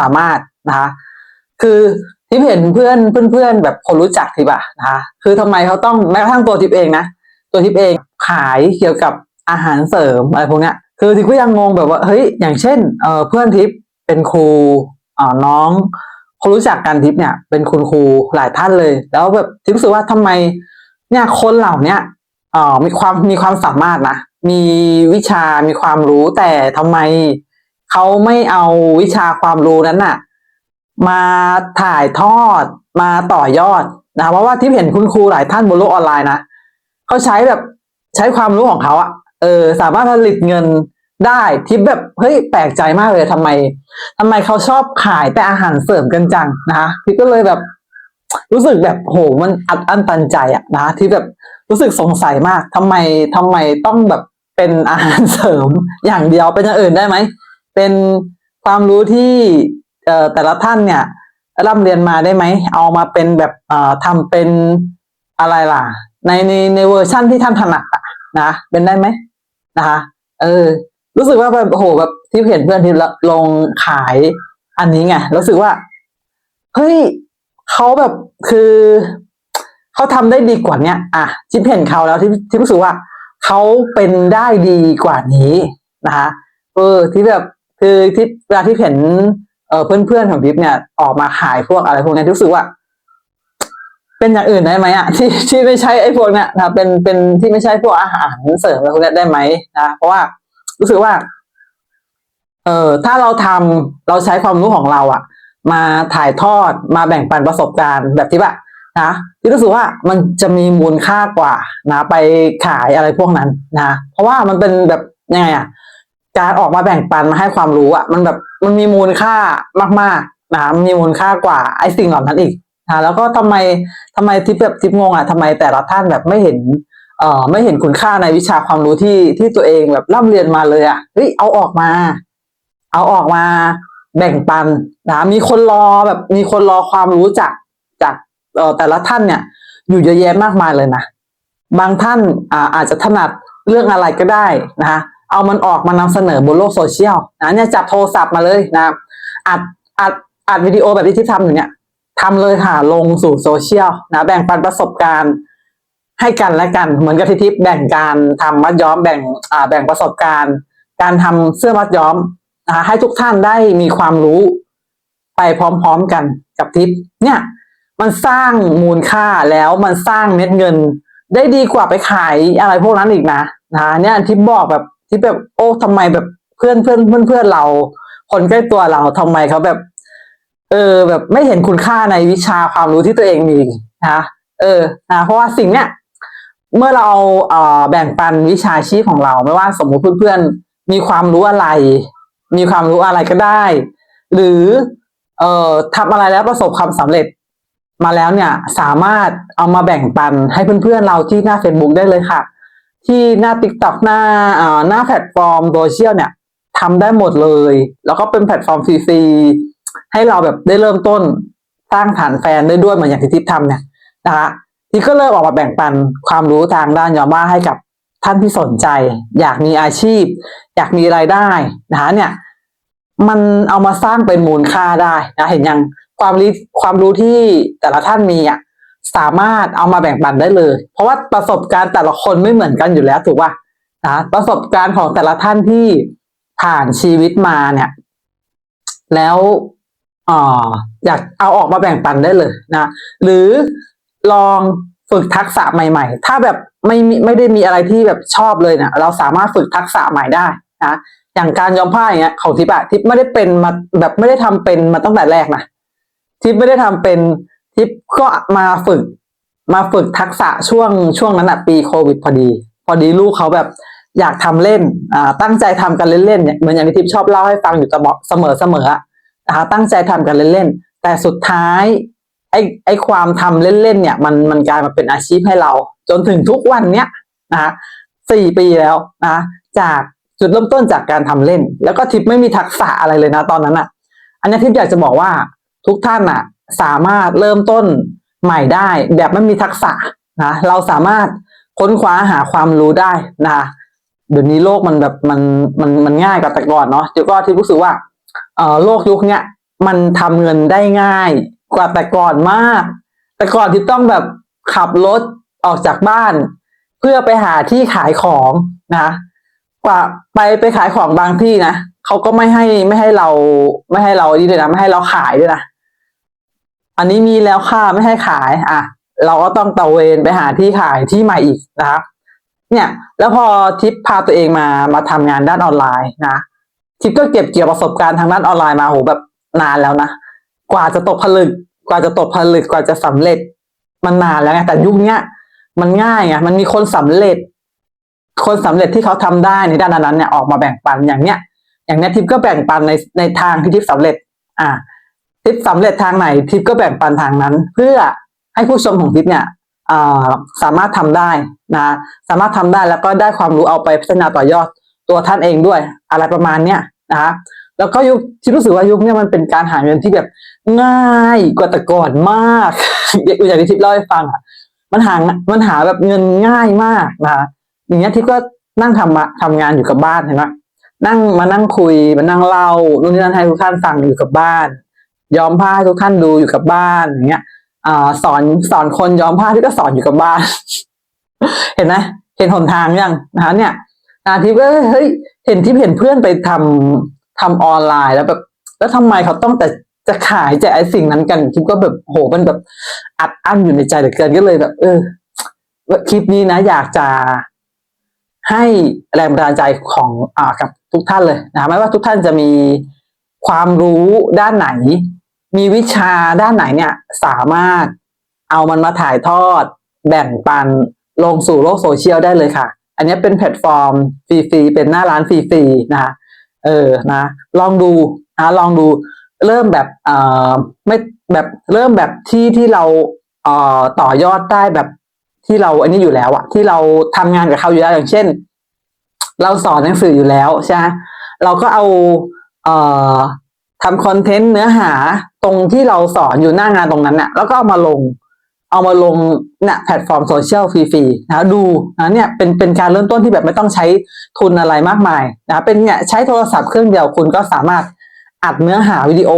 สามารถนะคะ คือทิพย์เห็นเพื่อนเพื่อนๆแบบคนรู้จักทิพอะนะคะคือทำไมเขาต้องแม้กระทั่งตัวทิพย์เองนะตัวทิพย์เองขายเกี่ยวกับอาหารเสริมอะไรพวกเนี้ยคือทิพย์ก็ยังงงแบบว่าเฮ้ยอย่างเช่นเออเพื่อนทิพย์เป็นครูอ่าน้องคนรู้จักกันทิพย์เนี่ย เป็นคุณครูหลายท่านเลย แล้วแบบทิพย์รู้สึกว่าทำไมเนี่ยคนเหล่าเนี้ยเอ่อมีความมีความสามารถนะมีวิชามีความรู้แต่ทำไม เขาไม่เอาวิชาความรู้นั้นน่ะ มาถ่ายทอดมาต่อยอดนะเพราะว่าที่เห็นคุณครูหลายท่านบนโลกออนไลน์นะเขาใช้แบบใช้ความรู้ของเขาอะเออสามารถผลิตเงินได้ที่แบบเฮ้ยแปลกใจมากเลยทำไมทำไมเขาชอบขายแต่อาหารเสริมกันจังนะคะพี่ก็เลยแบบ รู้สึกแบบโหมันอัดอั้นตันใจอะนะที่แบบรู้สึกสงสัยมากทำไมทำไมต้องแบบเป็นอาหารเสริมอย่างเดียวเป็นอย่างอื่นได้ไหม เป็นความรู้ที่เอ่อแต่ละท่านเนี่ยร่ำเรียนมาได้ไหม เอามาเป็นแบบเอ่อทำเป็นอะไรล่ะ ในในในเวอร์ชั่นที่ท่านถนัดอะนะเป็นได้ไหมนะคะ เออ รู้สึกว่าแบบโหแบบที่เห็นเพื่อนที่ลงขายอันนี้ไงรู้สึกว่าเฮ้ยเขาแบบคือเขาทำได้ดีกว่าเนี้ยอะทิพเห็นเขาแล้วที่ที่รู้สึกว่าเขาเป็นได้ดีกว่านี้นะคะเออที่แบบ คือที่เวลาที่เห็นเออเพื่อนๆของทิพย์เนี่ยออกมาขายพวกอะไรพวกนี้รู้สึกว่า เป็นอย่างอื่นได้ไหมอะที่ที่ไม่ใช่ไอ้พวกเนี้ยนะเป็นเป็นที่ไม่ใช่พวกอาหารเสริมอะไรพวกนี้ได้ไหมนะเพราะว่ารู้สึกว่า เออถ้าเราทำเราใช้ความรู้ของเราอะ มาถ่ายทอดมาแบ่งปันประสบการณ์แบบที่แบบนะที่รู้สึกว่ามันจะมีมูลค่ากว่านะ ไปขายอะไรพวกนั้นนะเพราะว่ามันเป็นแบบยังไงอะ การออกมาแบ่งปันมาให้ความรู้อะมันแบบมันมีมูลค่ามากๆนะมันมีมูลค่ากว่าไอ้สิ่งเหล่านั้นอีกนะแล้วก็ทำไมทำไมทิปแบบทิปงงอะทำไมแต่ละท่านแบบไม่เห็นเอ่อไม่เห็นคุณค่าในวิชาความรู้ที่ที่ตัวเองแบบร่ำเรียนมาเลยอะเฮ้ยเอาออกมา เอาออกมาแบ่งปันนะมีคนรอแบบมีคนรอความรู้จากจากเอ่อแต่ละท่านเนี่ย อยู่เยอะแยะมากมายเลยนะบางท่านอ่าอาจจะถนัดเรื่องอะไรก็ได้นะคะ เอามันออกมานำเสนอบนโลกโซเชียลนะเนี่ยจับโทรศัพท์มาเลยนะอัดอัดอัดวิดีโอแบบที่ที่ทำอยู่เนี่ยทำเลยค่ะลงสู่โซเชียลนะแบ่งปันประสบการณ์ให้กันและกัน เหมือนกับที่ทิแบ่งการทำมัดย้อมแบ่งอ่าแบ่งประสบการณ์ การทำเสื้อมัดย้อมนะคะให้ทุกท่านได้มีความรู้ไปพร้อมๆกันกับทิปเนี่ยมันสร้างมูลค่าแล้วมันสร้างเม็ดเงิน ได้ดีกว่าไปขายอะไรพวกนั้นอีกนะนะคะเนี่ยทิปบอกแบบ ทิปแบบโอ้ทำไมแบบเพื่อนเพื่อนเพื่อนเพื่อนเรา คนใกล้ตัวเราทำไมเขาแบบ เออ แบบไม่เห็นคุณค่าในวิชาความรู้ที่ตัวเองมีนะคะเออนะเพราะว่าสิ่งเนี้ยเมื่อเราเอ่อแบ่งปันวิชาชีพของเรา ไม่ว่าสมมุติเพื่อนๆมีความรู้อะไร มีความรู้อะไรก็ได้ หรือเอ่อทำอะไรแล้วประสบความสำเร็จมาแล้วเนี่ยสามารถเอามาแบ่งปันให้เพื่อนๆเราที่หน้า Facebook ได้เลยค่ะ ที่หน้า TikTok หน้าเอ่อหน้าแพลตฟอร์มโซเชียลเนี่ยทำได้หมดเลย แล้วก็เป็นแพลตฟอร์มฟรีๆให้เราแบบได้เริ่มต้นสร้างฐานแฟนได้ด้วยเหมือนอย่างที่ทิพย์ทำเนี่ยนะคะที่ก็เริ่มออกมาแบ่งปันความรู้ทางด้านยอมาให้กับท่านที่สนใจ อยากมีอาชีพ อยากมีรายได้นะคะเนี่ยมันเอามาสร้างเป็นมูลค่าได้นะเห็นยังความรู้ความรู้ที่แต่ละท่านมีอะ สามารถเอามาแบ่งปันได้เลย เพราะว่าประสบการณ์แต่ละคนไม่เหมือนกันอยู่แล้วถูกป่ะนะประสบการณ์ของแต่ละท่านที่ผ่านชีวิตมาเนี่ย แล้วอ่ออยากเอาออกมาแบ่งปันได้เลยนะหรือลองฝึกทักษะใหม่ ๆ ถ้าแบบไม่มีไม่ได้มีอะไรที่แบบชอบเลยเนี่ยเราสามารถฝึกทักษะใหม่ได้นะอย่างการย้อมผ้าอย่างเงี้ยของทิปอะทิปไม่ได้เป็นมาแบบไม่ได้ทำเป็นมาตั้งแต่แรกนะทิปไม่ได้ทำเป็น ทิปก็มาฝึก มาฝึกทักษะช่วงช่วงนั้นอะปีโควิดพอดี พอดีลูกเขาแบบอยากทำเล่นอ่าตั้งใจทำกันเล่นๆเนี่ยเหมือนอย่างที่ทิปชอบเล่าให้ฟังอยู่ตลอดเสมอเสมอๆอะนะคะตั้งใจทำกันเล่นๆแต่สุดท้ายไอ้ไอ้ความทำเล่นๆเนี่ย มันมันกลายมาเป็นอาชีพให้เรา จนถึงทุกวันเนี้ยนะคะสี่ปีแล้วนะจากจุดเริ่มต้นจากการทำเล่น แล้วก็ทิปไม่มีทักษะอะไรเลยนะตอนนั้นอะ อันนี้ทิปอยากจะบอกว่าทุกท่านอะ สามารถเริ่มต้นใหม่ได้ แบบไม่มีทักษะนะเราสามารถค้นคว้าหาความรู้ได้นะเดี๋ยวนี้โลกมันแบบมันมันมันง่ายกว่าแต่ก่อนเนาะเดี๋ยวก็ทิปรู้สึกว่าเอ่อโลกยุคเนี้ยมันทำเงินได้ง่ายกว่าแต่ก่อนมาก แต่ก่อนที่ต้องแบบขับรถออกจากบ้าน เพื่อไปหาที่ขายของนะกว่าไปไปขายของบางที่นะเขาก็ไม่ให้ไม่ให้เราไม่ให้เราดีเลยนะไม่ให้เราขายด้วยนะ อันนี้มีแล้วค่ะไม่ให้ขายอะเราก็ต้องตะเวนไปหาที่ขายที่ใหม่อีกนะคะเนี่ย แล้วพอทิปพาตัวเองมามาทำงานด้านออนไลน์นะทิปก็เก็บเกี่ยวประสบการณ์ทางด้านออนไลน์มาโหแบบนานแล้วนะกว่าจะตกผลึก กว่าจะตกผลึกกว่าจะสำเร็จมันนานแล้วไงแต่ยุคเนี้ยมันง่ายไงมันมีคนสำเร็จ คนสำเร็จที่เขาทำได้ในด้านนั้นเนี่ยออกมาแบ่งปันอย่างเนี้ย อย่างเนี้ยทิปก็แบ่งปันในในทางที่ทิปสำเร็จ อ่า ทิปสำเร็จทางไหนทิปก็แบ่งปันทางนั้น เพื่อให้ผู้ชมของทิปเนี่ยสามารถทำได้นะสามารถทำได้แล้วก็ได้ความรู้เอาไปพัฒนาต่อยอดตัวท่านเองด้วย อะไรประมาณเนี้ยนะคะแล้วก็ยุคที่รู้สึกว่ายุคเนี้ยมันเป็นการหาเงินที่แบบง่ายกว่าแต่ก่อนมากอย่างที่ทิปเล่าให้ฟังอะมันหามันหาแบบเงินง่ายมากนะอย่างเงี้ยทิปก็นั่งทำมาทำงานอยู่กับบ้านเห็นไหมนั่งมานั่งคุยมานั่งเล่านู่นนี่นั่นให้ทุกท่านฟังอยู่กับบ้าน ย้อมผ้าทุกท่านดูอยู่กับบ้านอย่างเงี้ยอ่าสอนสอนคนย้อมผ้าที่ก็สอนอยู่กับบ้าน เห็นไหมเห็นหนทางยังนะคะเนี่ยนาทิพย์ก็เฮ้ยเห็นทิพย์เห็นเพื่อนไปทำทำออนไลน์แล้วแบบแล้วทำไมเขาต้องแต่จะขายแจะไอ้สิ่งนั้นกันทิพย์ก็แบบโหมันแบบอัดอั้นอยู่ในใจเหลือเกินก็เลยแบบ เออคลิปนี้นะ อยากจะให้แรงบันดาลใจของอ่ากับทุกท่านเลยนะไม่ว่าทุกท่านจะมีความรู้ด้านไหน มีวิชาด้านไหนเนี่ยสามารถเอามันมาถ่ายทอด แบ่งปันลงสู่โลกโซเชียลได้เลยค่ะ อันนี้เป็นแพลตฟอร์มฟรีๆเป็นหน้าร้านฟรีๆนะคะเออนะลองดูนะลองดูเริ่มแบบเอ่อไม่แบบเริ่มแบบที่ที่เราเอ่อต่อยอดได้แบบที่เราอันนี้อยู่แล้วอะที่เราทำงานกับเขาอยู่แล้วอย่างเช่น เราสอนหนังสืออยู่แล้วใช่ไหมเราก็เอาเอ่อทำคอนเทนต์เนื้อหา ตรงที่เราสอนอยู่หน้างานตรงนั้นน่ะแล้วก็เอามาลง เอามาลงเนี่ยแพลตฟอร์มโซเชียลฟรีๆนะดูนะเนี่ยเป็นเป็นการเริ่มต้นที่แบบไม่ต้องใช้ทุนอะไรมากมายนะเป็นเนี่ยใช้โทรศัพท์เครื่องเดียวคุณก็สามารถอัดเนื้อหาวิดีโอ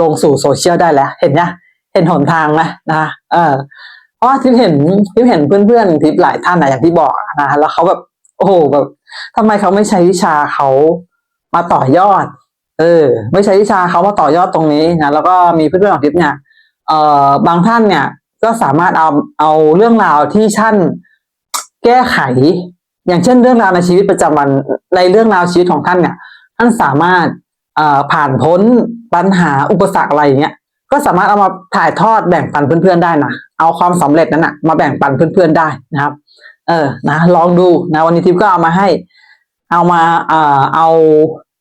ลงสู่โซเชียลได้แล้ว เห็นนี่ยเห็นหนทางไหมนะเออเพราะที่เห็นที่เห็นเพื่อนๆทิปหลายท่านนะอย่างที่บอกนะแล้วเขาแบบโอ้โหแบบทำไมเขาไม่ใช้วิชาเขามาต่อยอด เออ ไม่ใช้วิชาเขามาต่อยอดตรงนี้นะแล้วก็มีเพื่อนๆของทิปเนี่ยเอ่อบางท่านเนี่ยก็สามารถเอาเอาเรื่องราวที่ท่านแก้ไข อย่างเช่นเรื่องราวในชีวิตประจำวันในเรื่องราวชีวิตของท่านเนี่ย ท่านสามารถเอ่อผ่านพ้นปัญหาอุปสรรคอะไรอย่างเงี้ยก็สามารถเอามาถ่ายทอดแบ่งปันเพื่อนๆได้นะเอาความสำเร็จนั้นนะมาแบ่งปันเพื่อนๆได้นะครับ เออนะลองดูนะวันนี้ทิพย์ก็เอามาให้ เอามาเอ่อเอา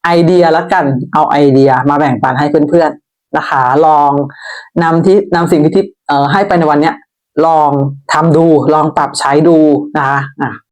ไอเดียละกันเอาไอเดียมาแบ่งปันให้เพื่อนๆนะคะ ลองนำที่นำสิ่งที่ทิปให้ไปในวันเนี้ยลองทำดูลองปรับใช้ดูนะคะอะ